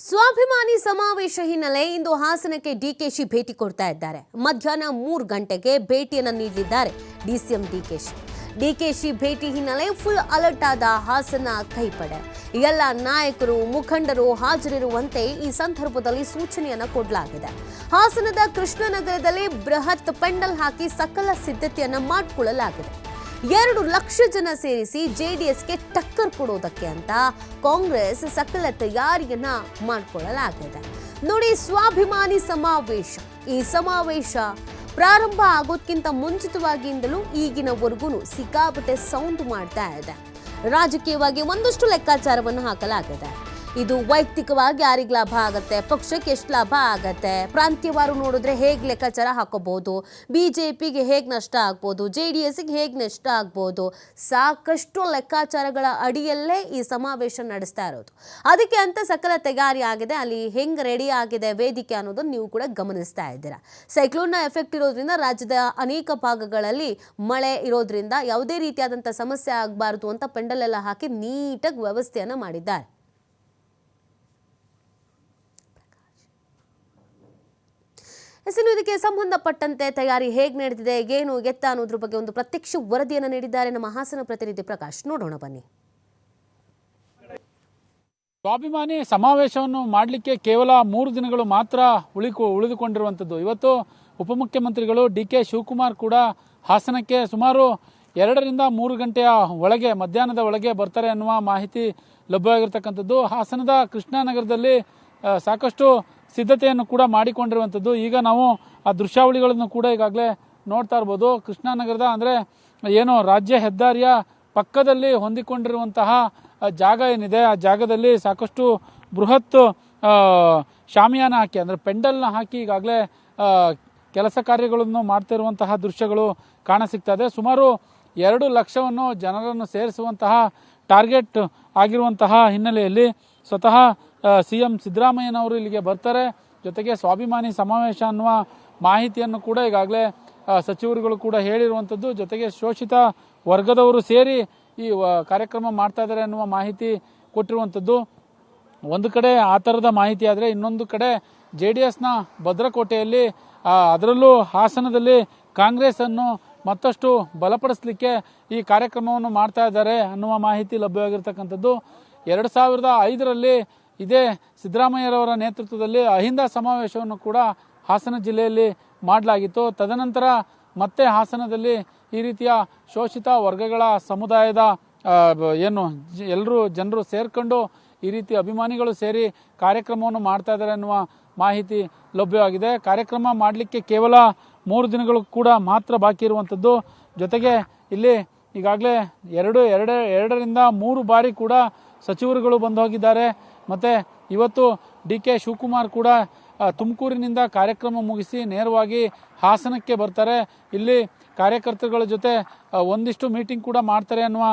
ಸ್ವಾಭಿಮಾನಿ ಸಮಾವೇಶ ಹಿನ್ನೆಲೆ ಇಂದು ಹಾಸನಕ್ಕೆ ಡಿಕೆಶಿ ಭೇಟಿ ಕೊಡ್ತಾ ಇದ್ದಾರೆ. ಮಧ್ಯಾಹ್ನ ಮೂರು ಗಂಟೆಗೆ ಭೇಟಿಯನ್ನು ನೀಡಿದ್ದಾರೆ ಡಿಸಿಎಂ ಡಿಕೆಶಿ ಡಿಕೆಶಿ ಭೇಟಿ ಹಿನ್ನೆಲೆ ಫುಲ್ ಅಲರ್ಟ್ ಆದ ಹಾಸನ ಕೈಪಡೆ. ಎಲ್ಲ ನಾಯಕರು, ಮುಖಂಡರು ಹಾಜರಿರುವಂತೆ ಈ ಸಂದರ್ಭದಲ್ಲಿ ಸೂಚನೆಯನ್ನು ಕೊಡಲಾಗಿದೆ. ಹಾಸನದ ಕೃಷ್ಣನಗರದಲ್ಲಿ ಬೃಹತ್ ಪೆಂಡಲ್ ಹಾಕಿ ಸಕಲ ಸಿದ್ಧತೆಯನ್ನು ಮಾಡಿಕೊಳ್ಳಲಾಗಿದೆ. ಎರಡು ಲಕ್ಷ ಜನ ಸೇರಿಸಿ ಜೆಡಿಎಸ್ಗೆ ಟಕ್ಕರ್ ಕೊಡೋದಕ್ಕೆ ಅಂತ ಕಾಂಗ್ರೆಸ್ ಸಕಲ ತಯಾರಿಯನ್ನ ಮಾಡಿಕೊಳ್ಳಲಾಗಿದೆ. ನೋಡಿ ಸ್ವಾಭಿಮಾನಿ ಸಮಾವೇಶ. ಈ ಸಮಾವೇಶ ಪ್ರಾರಂಭ ಆಗೋದ್ಕಿಂತ ಮುಂಚಿತವಾಗಿಂದಲೂ ಈಗಿನವರೆಗೂ ಸಿಕ್ಕಾಪಟ್ಟೆ ಸೌಂಡ್ ಮಾಡ್ತಾ ಇದೆ. ರಾಜಕೀಯವಾಗಿ ಒಂದಷ್ಟು ಲೆಕ್ಕಾಚಾರವನ್ನು ಹಾಕಲಾಗಿದೆ. ಇದು ವೈಯಕ್ತಿಕವಾಗಿ ಯಾರಿಗೆ ಲಾಭ ಆಗತ್ತೆ? ಪಕ್ಷಕ್ಕೆ ಎಷ್ಟು ಲಾಭ ಆಗತ್ತೆ? ಪ್ರಾಂತ್ಯವಾರು ನೋಡಿದ್ರೆ ಹೇಗೆ ಲೆಕ್ಕಾಚಾರ ಹಾಕೋಬಹುದು? ಬಿ ಜೆ ಪಿಗೆ ಹೇಗೆ ನಷ್ಟ ಆಗ್ಬೋದು? ಜೆ ಡಿ ಎಸ್ಗೆ ಹೇಗೆ ನಷ್ಟ ಆಗ್ಬೋದು? ಸಾಕಷ್ಟು ಲೆಕ್ಕಾಚಾರಗಳ ಅಡಿಯಲ್ಲೇ ಈ ಸಮಾವೇಶ ನಡೆಸ್ತಾ ಇರೋದು. ಅದಕ್ಕೆ ಅಂತ ಸಕಲ ತಯಾರಿ ಆಗಿದೆ. ಅಲ್ಲಿ ಹೆಂಗೆ ರೆಡಿ ಆಗಿದೆ ವೇದಿಕೆ ಅನ್ನೋದನ್ನು ನೀವು ಕೂಡ ಗಮನಿಸ್ತಾ ಇದ್ದೀರಾ. ಸೈಕ್ಲೋನ್ನ ಎಫೆಕ್ಟ್ ಇರೋದ್ರಿಂದ ರಾಜ್ಯದ ಅನೇಕ ಭಾಗಗಳಲ್ಲಿ ಮಳೆ ಇರೋದ್ರಿಂದ ಯಾವುದೇ ರೀತಿಯಾದಂಥ ಸಮಸ್ಯೆ ಆಗಬಾರ್ದು ಅಂತ ಪೆಂಡಲ್ ಎಲ್ಲ ಹಾಕಿ ನೀಟಾಗಿ ವ್ಯವಸ್ಥೆಯನ್ನು ಮಾಡಿದ್ದಾರೆ. ಇನ್ನು ಇದಕ್ಕೆ ಸಂಬಂಧಪಟ್ಟಂತೆ ತಯಾರಿ ಹೇಗೆ ನಡೆದಿದೆ ಏನು ಎತ್ತ ಅನ್ನೋದ್ರ ಬಗ್ಗೆ ಒಂದು ಪ್ರತ್ಯಕ್ಷ ವರದಿಯನ್ನು ನೀಡಿದ್ದಾರೆ ನಮ್ಮ ಹಾಸನ ಪ್ರತಿನಿಧಿ ಪ್ರಕಾಶ್. ನೋಡೋಣ, ಬನ್ನಿ. ಸ್ವಾಭಿಮಾನಿ ಸಮಾವೇಶವನ್ನು ಮಾಡಲಿಕ್ಕೆ ಕೇವಲ ಮೂರು ದಿನಗಳು ಮಾತ್ರ ಉಳಿಕು, ಉಳಿದುಕೊಂಡಿರುವಂಥದ್ದು. ಇವತ್ತು ಉಪಮುಖ್ಯಮಂತ್ರಿಗಳು ಡಿ ಕೆ ಶಿವಕುಮಾರ್ ಕೂಡ ಹಾಸನಕ್ಕೆ ಸುಮಾರು ಎರಡರಿಂದ ಮೂರು ಗಂಟೆಯ ಒಳಗೆ, ಮಧ್ಯಾಹ್ನದ ಒಳಗೆ ಬರ್ತಾರೆ ಅನ್ನುವ ಮಾಹಿತಿ ಲಭ್ಯವಾಗಿರ್ತಕ್ಕಂಥದ್ದು. ಹಾಸನದ ಕೃಷ್ಣಾನಗರದಲ್ಲಿ ಸಾಕಷ್ಟು ಸಿದ್ಧತೆಯನ್ನು ಕೂಡ ಮಾಡಿಕೊಂಡಿರುವಂಥದ್ದು. ಈಗ ನಾವು ಆ ದೃಶ್ಯಾವಳಿಗಳನ್ನು ಕೂಡ ಈಗಾಗಲೇ ನೋಡ್ತಾ ಇರ್ಬೋದು. ಕೃಷ್ಣಾನಗರದ ಅಂದರೆ ಏನು ರಾಜ್ಯ ಹೆದ್ದಾರಿಯ ಪಕ್ಕದಲ್ಲಿ ಹೊಂದಿಕೊಂಡಿರುವಂತಹ ಜಾಗ ಏನಿದೆ? ಆ ಜಾಗದಲ್ಲಿ ಸಾಕಷ್ಟು ಬೃಹತ್ ಶಾಮಿಯಾನ ಹಾಕಿ ಅಂದರೆ ಪೆಂಡಲ್ನ ಹಾಕಿ ಈಗಾಗಲೇ ಕೆಲಸ ಕಾರ್ಯಗಳನ್ನು ಮಾಡ್ತಿರುವಂತಹ ದೃಶ್ಯಗಳು ಕಾಣಸಿಗ್ತದೆ ಸುಮಾರು ಎರಡು ಲಕ್ಷವನ್ನು ಜನರನ್ನು ಸೇರಿಸುವಂತಹ ಟಾರ್ಗೆಟ್ ಆಗಿರುವಂತಹ ಹಿನ್ನೆಲೆಯಲ್ಲಿ ಸ್ವತಃ ಸಿ ಎಂ ಸಿದ್ದರಾಮಯ್ಯನವರು ಇಲ್ಲಿಗೆ ಬರ್ತಾರೆ. ಜೊತೆಗೆ ಸ್ವಾಭಿಮಾನಿ ಸಮಾವೇಶ ಅನ್ನುವ ಮಾಹಿತಿಯನ್ನು ಕೂಡ ಈಗಾಗಲೇ ಸಚಿವರುಗಳು ಕೂಡ ಹೇಳಿರುವಂಥದ್ದು. ಜೊತೆಗೆ ಶೋಷಿತ ವರ್ಗದವರು ಸೇರಿ ಈ ಕಾರ್ಯಕ್ರಮ ಮಾಡ್ತಾ ಇದ್ದಾರೆ ಅನ್ನುವ ಮಾಹಿತಿ ಕೊಟ್ಟಿರುವಂಥದ್ದು. ಒಂದು ಕಡೆ ಆ ಥರದ ಮಾಹಿತಿ ಆದರೆ ಇನ್ನೊಂದು ಕಡೆ ಜೆ ಡಿ ಎಸ್ನ ಭದ್ರಕೋಟೆಯಲ್ಲಿ ಅದರಲ್ಲೂ ಹಾಸನದಲ್ಲಿ ಕಾಂಗ್ರೆಸ್ ಅನ್ನು ಮತ್ತಷ್ಟು ಬಲಪಡಿಸಲಿಕ್ಕೆ ಈ ಕಾರ್ಯಕ್ರಮವನ್ನು ಮಾಡ್ತಾ ಇದ್ದಾರೆ ಅನ್ನುವ ಮಾಹಿತಿ ಲಭ್ಯವಾಗಿರ್ತಕ್ಕಂಥದ್ದು. ಎರಡು ಸಾವಿರದ ಐದರಲ್ಲಿ ಇದೇ ಸಿದ್ದರಾಮಯ್ಯರವರ ನೇತೃತ್ವದಲ್ಲಿ ಅಹಿಂದ ಸಮಾವೇಶವನ್ನು ಕೂಡ ಹಾಸನ ಜಿಲ್ಲೆಯಲ್ಲಿ ಮಾಡಲಾಗಿತ್ತು. ತದನಂತರ ಮತ್ತೆ ಹಾಸನದಲ್ಲಿ ಈ ರೀತಿಯ ಶೋಷಿತ ವರ್ಗಗಳ ಸಮುದಾಯದ ಏನು, ಎಲ್ಲರೂ ಜನರು ಸೇರ್ಕೊಂಡು ಈ ರೀತಿ ಅಭಿಮಾನಿಗಳು ಸೇರಿ ಕಾರ್ಯಕ್ರಮವನ್ನು ಮಾಡ್ತಾ ಇದ್ದಾರೆ ಅನ್ನುವ ಮಾಹಿತಿ ಲಭ್ಯವಾಗಿದೆ. ಕಾರ್ಯಕ್ರಮ ಮಾಡಲಿಕ್ಕೆ ಕೇವಲ ಮೂರು ದಿನಗಳು ಕೂಡ ಮಾತ್ರ ಬಾಕಿ ಇರುವಂಥದ್ದು ಜೊತೆಗೆ ಇಲ್ಲಿ ಈಗಾಗಲೇ ಎರಡು ಎರಡು, ಎರಡರಿಂದ ಮೂರು ಬಾರಿ ಕೂಡ ಸಚಿವರುಗಳು ಬಂದು ಹೋಗಿದ್ದಾರೆ. ಮತ್ತು ಇವತ್ತು ಡಿ ಕೆ ಶಿವಕುಮಾರ್ ಕೂಡ ತುಮಕೂರಿನಿಂದ ಕಾರ್ಯಕ್ರಮ ಮುಗಿಸಿ ನೇರವಾಗಿ ಹಾಸನಕ್ಕೆ ಬರ್ತಾರೆ. ಇಲ್ಲಿ ಕಾರ್ಯಕರ್ತರುಗಳ ಜೊತೆ ಒಂದಿಷ್ಟು ಮೀಟಿಂಗ್ ಕೂಡ ಮಾಡ್ತಾರೆ ಅನ್ನುವ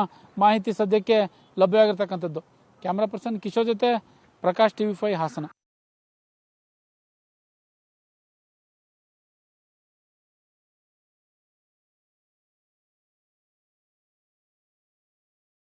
ಮಾಹಿತಿ ಸದ್ಯಕ್ಕೆ ಲಭ್ಯವಾಗಿರ್ತಕ್ಕಂಥದ್ದು. ಕ್ಯಾಮ್ರಾ ಪರ್ಸನ್ ಕಿಶೋರ್ ಜೊತೆ ಪ್ರಕಾಶ್ ಟಿವಿ ಫೈ ಹಾಸನ.